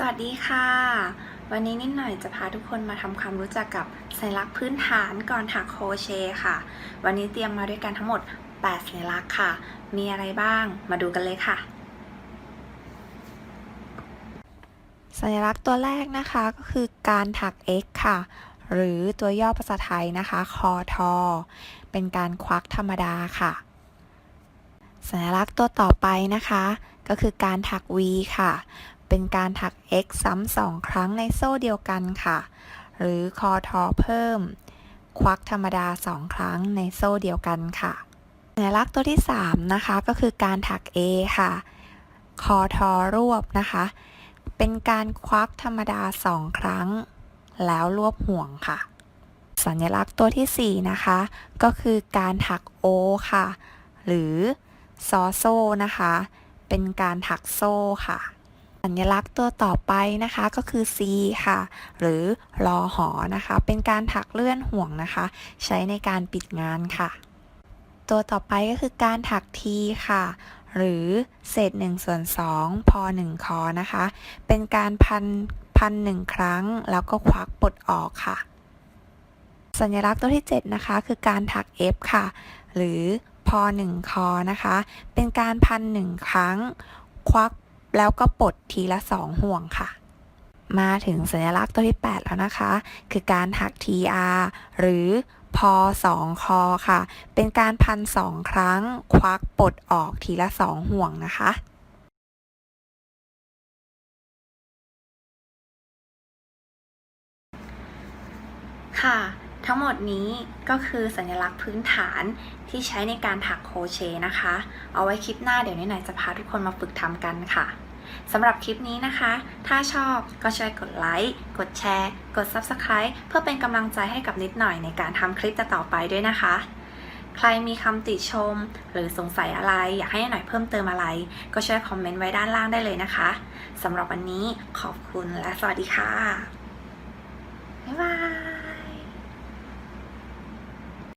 สวัสดีค่ะ วันนี้นิดหน่อยจะพาทุกคนมาทำความรู้จักกับสัญลักษณ์พื้นฐานก่อนถักโคเชค่ะ วันนี้เตรียมมาด้วยกันทั้งหมด 8 สัญลักษณ์ค่ะ มีอะไรบ้างมาดูกันเลยค่ะ สัญลักษณ์ตัวแรกนะคะก็คือการถัก X ค่ะ หรือตัวย่อภาษาไทยนะคะคอทอ เป็นการควักธรรมดาค่ะ สัญลักษณ์ตัวต่อไปนะคะ ก็คือการถัก V ค่ะ เป็นการถัก x ซ้ำสองครั้งในโซ่เดียวกันค่ะ หรือคอทอเพิ่ม ควักธรรมดาสองครั้งในโซ่เดียวกันค่ะสัญลักษณ์ตัวที่ 3 นะคะ ก็คือการถัก A ค่ะ คอทอรวบนะคะ เป็นการควักธรรมดาสองครั้ง แล้วรวบห่วงค่ะ สัญลักษณ์ตัวทีสี่ 4 นะคะ ก็คือการถัก O ค่ะ หรือซอโซ่นะคะ เป็นการถักโซ่ค่ะ สัญลักษณ์ตัวต่อไปนะคะก็คือ C ค่ะ หรือรอหอนะคะ เป็นการถักเลื่อนห่วงนะคะ ใช้ในการปิดงานค่ะ ตัวต่อไปก็คือการถัก T ค่ะ หรือเศษ1ส่วน2พอ1คอนะคะ เป็นการพันพันหนึ่งครั้ง แล้วก็ควักปลดออกค่ะ สัญลักษณ์ตัวที่ 7 นะคะ คือการถัก F ค่ะ หรือพอ1คอนะคะ เป็นการพันหนึ่งครั้ง ควัก แล้วก็ปลดทีละ 2 ห่วงค่ะ มาถึงสัญลักษณ์ตัวที่ 8 แล้วนะคะ คือการถัก TR หรือพอ2คอค่ะ เป็นการพันสองครั้ง ควักปลดออกทีละ2ห่วงนะคะค่ะ ทั้งหมดนี้ก็คือสัญลักษณ์พื้นฐานที่ใช้ในการถักโคเชนะคะ เอาไว้คลิปหน้าเดี๋ยวนิดหน่อยจะพาทุกคนมาฝึกทำกันค่ะสำหรับคลิปนี้นะคะ ถ้าชอบก็ช่วยกดไลค์ กดแชร์ กด Subscribe เพื่อเป็นกำลังใจให้กับนิดหน่อยในการทำคลิปต่อไปด้วยนะคะ ใครมีคำติชม หรือสงสัยอะไรอยากให้หน่อยเพิ่มเติมอะไร ก็ช่วยคอมเมนต์ไว้ด้านล่างได้เลยนะคะสำหรับวันนี้ขอบคุณและสวัสดีค่ะ